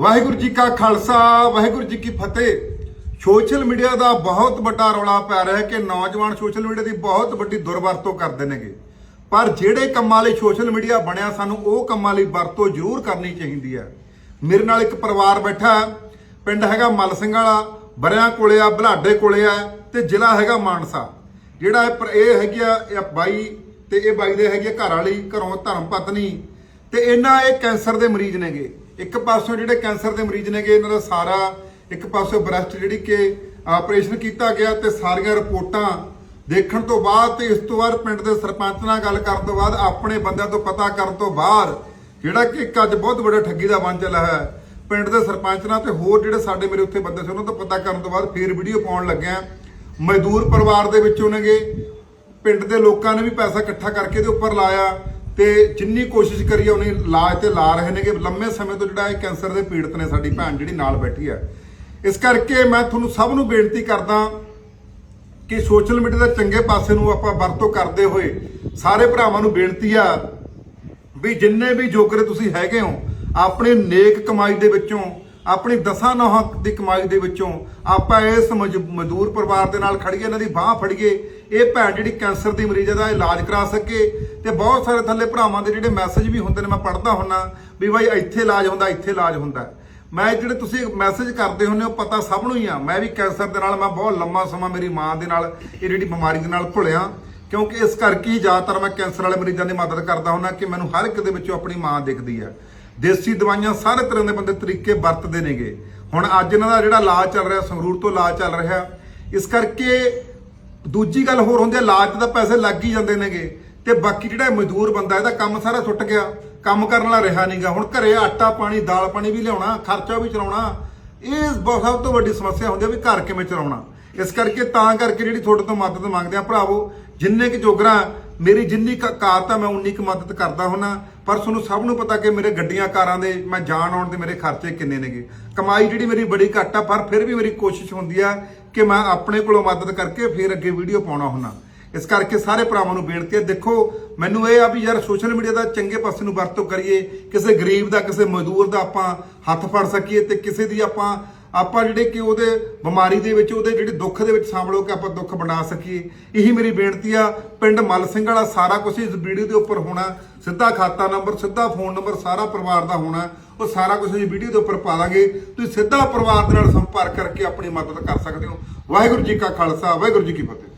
ਵਾਹਿਗੁਰੂ ਜੀ ਕਾ ਖਾਲਸਾ, ਵਾਹਿਗੁਰੂ ਜੀ ਕੀ ਫਤਿਹ। Social media ਦਾ ਬਹੁਤ ਵੱਡਾ ਰੌਲਾ ਪੈ ਰਿਹਾ ਹੈ ਕਿ ਨੌਜਵਾਨ ਸੋਸ਼ਲ ਮੀਡੀਆ ਦੀ ਬਹੁਤ ਵੱਡੀ ਦੁਰਵਰਤੋਂ ਕਰਦੇ ਨੇਗੇ। ਪਰ ਜਿਹੜੇ ਕੰਮਾਂ ਲਈ ਸੋਸ਼ਲ ਮੀਡੀਆ ਬਣਿਆ, ਸਾਨੂੰ ਉਹ ਕੰਮਾਂ ਲਈ ਵਰਤੋਂ ਜ਼ਰੂਰ ਕਰਨੀ ਚਾਹੀਦੀ ਹੈ। ਮੇਰੇ ਨਾਲ ਇੱਕ ਪਰਿਵਾਰ ਬੈਠਾ ਪਿੰਡ ਹੈਗਾ ਮਲ ਸਿੰਘ ਵਾਲਾ, ਬਰਿਆਂ ਕੋਲੇ ਆ, ਬਲਾਡੇ ਕੋਲੇ ਆ ਤੇ ਜ਼ਿਲ੍ਹਾ ਹੈਗਾ ਮਾਨਸਾ। ਜਿਹੜਾ ਇਹ ਪਰ- ਇਹ ਹੈਗੀ ਆ, ਇਹ ਬਾਈ ਤੇ ਇਹ ਬਾਈ ਦੇ ਹੈਗੇ ਆ ਘਰ ਵਾਲੀ, ਘਰੋਂ ਧਰਮ ਪਤਨੀ ਤੇ ਇਹਨਾਂ ਇਹ ਕੈਂਸਰ ਦੇ ਮਰੀਜ਼ ਨੇਗੇ। ਇੱਕ ਪਾਸੋਂ ਜਿਹੜੇ ਕੈਂਸਰ ਦੇ ਮਰੀਜ਼ ਨੇਗੇ, ਇਹਨਾਂ ਦਾ ਸਾਰਾ, ਇੱਕ ਪਾਸੋਂ ਬ੍ਰੈਸਟ ਜਿਹੜੀ ਕਿ ਆਪਰੇਸ਼ਨ ਕੀਤਾ ਗਿਆ ਤੇ ਸਾਰੀਆਂ ਰਿਪੋਰਟਾਂ ਦੇਖਣ ਤੋਂ ਬਾਅਦ ਤੇ ਇਸ ਤੋਂ ਬਾਅਦ ਪਿੰਡ ਦੇ ਸਰਪੰਚ ਨਾਲ ਗੱਲ ਕਰਨ ਤੋਂ ਬਾਅਦ ਆਪਣੇ ਬੰਦਿਆਂ ਤੋਂ ਪਤਾ ਕਰਨ ਤੋਂ ਬਾਅਦ ਜਿਹੜਾ ਕਿ ਇੱਕ ਅੱਜ ਬਹੁਤ ਵੱਡਾ ਠੱਗੀ ਦਾ ਬਣ ਚੱਲਾ ਹੈ। ਪਿੰਡ ਦੇ ਸਰਪੰਚ ਨਾਲ ਤੇ ਹੋਰ ਜਿਹੜੇ ਸਾਡੇ ਮੇਰੇ ਉੱਥੇ ਬੰਦੇ ਸੀ, ਉਹਨਾਂ ਤੋਂ ਪਤਾ ਕਰਨ ਤੋਂ ਬਾਅਦ ਫੇਰ ਵੀਡੀਓ ਪਾਉਣ ਲੱਗਿਆ। ਮਜ਼ਦੂਰ ਪਰਿਵਾਰ ਦੇ ਵਿੱਚੋਂ ਨੇਗੇ। ਪਿੰਡ ਦੇ ਲੋਕਾਂ ਨੇ ਵੀ ਪੈਸਾ ਇਕੱਠਾ ਕਰਕੇ ਇਹਦੇ ਉੱਪਰ ਲਾਇਆ। ਤੇ ਜਿੰਨੀ ਕੋਸ਼ਿਸ਼ ਕਰੀ ਆ, ਉਹਨੇ ਇਲਾਜ ਤੇ ਲਾ ਰਹੇ ਨੇ ਕਿ ਲੰਮੇ ਸਮੇਂ ਤੋਂ ਜਿਹੜਾ ਇਹ ਕੈਂਸਰ ਦੇ ਪੀੜਤ ਨੇ ਸਾਡੀ ਭੈਣ ਜਿਹੜੀ ਨਾਲ ਬੈਠੀ ਹੈ ਇਸ ਕਰਕੇ ਮੈਂ ਤੁਹਾਨੂੰ ਸਭ ਨੂੰ ਬੇਨਤੀ ਕਰਦਾ ਕਿ ਸੋਸ਼ਲ ਮੀਡੀਆ ਦੇ ਚੰਗੇ ਪਾਸੇ ਨੂੰ ਆਪਾਂ ਵਰਤੋਂ ਕਰਦੇ ਹੋਏ ਸਾਰੇ ਭਰਾਵਾਂ ਨੂੰ ਬੇਨਤੀ ਆ ਵੀ ਜਿੰਨੇ ਵੀ ਜੋਗਰੇ ਤੁਸੀਂ ਹੈਗੇ ਹੋ, ਆਪਣੀ ਨੇਕ ਕਮਾਈ ਦੇ ਵਿੱਚੋਂ ਆਪਣੀ ਦਸਾਂ ਨੌਹਾਂ ਦੀ ਕਮਾਈ ਦੇ ਵਿੱਚੋਂ ਆਪਾਂ ਇਸ ਮਜ- ਮਜ਼ਦੂਰ ਪਰਿਵਾਰ ਦੇ ਨਾਲ ਖੜੀਏ ਇਹਨਾਂ ਦੀ ਬਾਹ ਫੜੀਏ, ਇਹ ਭੈਣ ਜਿਹੜੀ ਕੈਂਸਰ ਦੀ ਮਰੀਜ਼ ਦਾ ਇਲਾਜ ਕਰਾ ਸਕੇ ਤੇ ਬਹੁਤ ਸਾਰੇ ਥੱਲੇ ਭਰਾਵਾਂ ਦੇ ਜਿਹੜੇ ਮੈਸੇਜ ਵੀ ਹੁੰਦੇ ਨੇ, ਮੈਂ ਪੜ੍ਹਦਾ ਹੁੰਨਾ ਵੀ ਬਾਈ ਇੱਥੇ ਇਲਾਜ ਹੁੰਦਾ, ਇੱਥੇ ਇਲਾਜ ਹੁੰਦਾ। ਮੈਂ ਜਿਹੜੇ ਤੁਸੀਂ ਮੈਸੇਜ ਕਰਦੇ ਹੁੰਦੇ ਹੋ ਪਤਾ ਸਭ ਨੂੰ ਹੀ ਆ। ਮੈਂ ਵੀ ਕੈਂਸਰ ਦੇ ਨਾਲ, ਮੈਂ ਬਹੁਤ ਲੰਮਾ ਸਮਾਂ ਮੇਰੀ ਮਾਂ ਦੇ ਨਾਲ, ਇਹ ਜਿਹੜੀ ਬਿਮਾਰੀ ਦੇ ਨਾਲ ਭੁਲਿਆ ਕਿਉਂਕਿ ਇਸ ਕਰਕੇ ਹੀ ਜ਼ਿਆਦਾਤਰ ਮੈਂ ਕੈਂਸਰ ਵਾਲੇ ਮਰੀਜ਼ਾਂ ਦੀ ਮਦਦ ਕਰਦਾ ਹੁੰਦਾ ਕਿ ਮੈਨੂੰ ਹਰ ਇੱਕ ਦੇ ਵਿੱਚੋਂ ਆਪਣੀ ਮਾਂ ਦਿਖਦੀ ਆ। ਦੇਸੀ ਦਵਾਈਆਂ ਸਾਰੇ ਤਰ੍ਹਾਂ ਦੇ ਬੰਦੇ ਤਰੀਕੇ ਵਰਤਦੇ ਨੇਗੇ। ਹੁਣ ਅੱਜ ਇਹਨਾਂ ਦਾ ਜਿਹੜਾ ਇਲਾਜ ਚੱਲ ਰਿਹਾ, ਸੰਗਰੂਰ ਤੋਂ ਇਲਾਜ ਚੱਲ ਰਿਹਾ, ਇਸ ਕਰਕੇ ਦੂਜੀ ਗੱਲ ਹੋਰ ਹੁੰਦੀ ਹੈ, ਇਲਾਜ 'ਤੇ ਤਾਂ ਪੈਸੇ ਲੱਗ ਹੀ ਜਾਂਦੇ ਨੇਗੇ। ਤੇ ਬਾਕੀ ਜਿਹੜਾ ਮਜ਼ਦੂਰ ਬੰਦਾ, ਇਹਦਾ ਕੰਮ ਸਾਰਾ ਛੁੱਟ ਗਿਆ। ਕੰਮ ਕਰਨ ਵਾਲਾ ਰਿਹਾ ਨਹੀਂਗਾ ਹੁਣ ਘਰੇ ਆਟਾ ਪਾਣੀ, ਦਾਲ ਪਾਣੀ ਵੀ ਲਿਆਉਣਾ, ਖਰਚਾ ਵੀ ਚਲਾਉਣਾ। ਇਹ ਬਹੁਤ ਸਭ ਤੋਂ ਵੱਡੀ ਸਮੱਸਿਆ ਹੁੰਦੀ ਹੈ ਵੀ ਘਰ ਕਿਵੇਂ ਚਲਾਉਣਾ। ਇਸ ਕਰਕੇ ਤਾਂ ਕਰਕੇ ਜਿਹੜੀ ਤੁਹਾਡੇ ਤੋਂ ਮਦਦ ਮੰਗਦੇ ਆ ਭਰਾਵੋ, ਜਿੰਨੇ ਕਿ ਜੋਗਰਾ, ਮੇਰੀ ਜਿੰਨੀ ਕੁ ਔਕਾਤ ਆ ਮੈਂ ਉਨੀ ਕੁ ਮਦਦ ਕਰਦਾ ਹੁੰਨਾ। ਪਰ ਤੁਹਾਨੂੰ ਸਭ ਨੂੰ ਪਤਾ ਕਿ ਮੇਰੇ ਗੱਡੀਆਂ ਕਾਰਾਂ ਦੇ, ਮੈਂ ਜਾਣ ਆਉਣ ਦੇ ਮੇਰੇ ਖਰਚੇ ਕਿੰਨੇ ਨੇਗੇ। ਕਮਾਈ ਜਿਹੜੀ ਮੇਰੀ ਬੜੀ ਘੱਟ ਆ, ਪਰ ਫਿਰ ਵੀ ਮੇਰੀ ਕੋਸ਼ਿਸ਼ ਹੁੰਦੀ ਆ ਕਿ ਮੈਂ ਆਪਣੇ ਕੋਲੋਂ ਮਦਦ ਕਰਕੇ ਫਿਰ ਅੱਗੇ ਵੀਡੀਓ ਪਾਉਣਾ ਹੁੰਦਾ। ਇਸ ਕਰਕੇ ਸਾਰੇ ਭਰਾਵਾਂ ਨੂੰ ਬੇਨਤੀ ਹੈ, ਦੇਖੋ, ਮੈਨੂੰ ਇਹ ਆ ਵੀ ਯਾਰ ਸੋਸ਼ਲ ਮੀਡੀਆ ਦਾ ਚੰਗੇ ਪਾਸੇ ਨੂੰ ਵਰਤੋਂ ਕਰੀਏ, ਕਿਸੇ ਗਰੀਬ ਦਾ, ਕਿਸੇ ਮਜ਼ਦੂਰ ਦਾ ਆਪਾਂ ਹੱਥ ਫੜ ਸਕੀਏ ਤੇ ਕਿਸੇ ਦੀ ਆਪਾਂ ਆਪਾਂ ਜਿਹੜੇ ਕਿ ਉਹਦੇ ਬਿਮਾਰੀ ਦੇ ਵਿੱਚ, ਉਹਦੇ ਜਿਹੜੇ ਦੁੱਖ ਦੇ ਵਿੱਚ ਸ਼ਾਮਲ ਹੋ ਕੇ ਆਪਾਂ ਦੁੱਖ ਬਣਾ ਸਕੀਏ। ਇਹੀ ਮੇਰੀ ਬੇਨਤੀ ਆ, ਪਿੰਡ ਮਲ ਸਿੰਘ ਵਾਲਾ ਸਾਰਾ ਕੁਝ ਇਸ ਵੀਡੀਓ ਦੇ ਉੱਪਰ ਹੋਣਾ, ਸਿੱਧਾ ਖਾਤਾ ਨੰਬਰ, ਸਿੱਧਾ ਫੋਨ ਨੰਬਰ ਸਾਰਾ ਪਰਿਵਾਰ ਦਾ ਹੋਣਾ, ਉਹ ਸਾਰਾ ਕੁਝ ਅਸੀਂ ਵੀਡੀਓ ਦੇ ਉੱਪਰ ਪਾ ਦਾਂਗੇ। ਤੁਸੀਂ ਸਿੱਧਾ ਪਰਿਵਾਰ ਦੇ ਨਾਲ ਸੰਪਰਕ ਕਰਕੇ ਆਪਣੀ ਮਦਦ ਕਰ ਸਕਦੇ ਹੋ। ਵਾਹਿਗੁਰੂ ਜੀ ਕਾ ਖਾਲਸਾ, ਵਾਹਿਗੁਰੂ ਜੀ ਕੀ ਫਤਿਹ।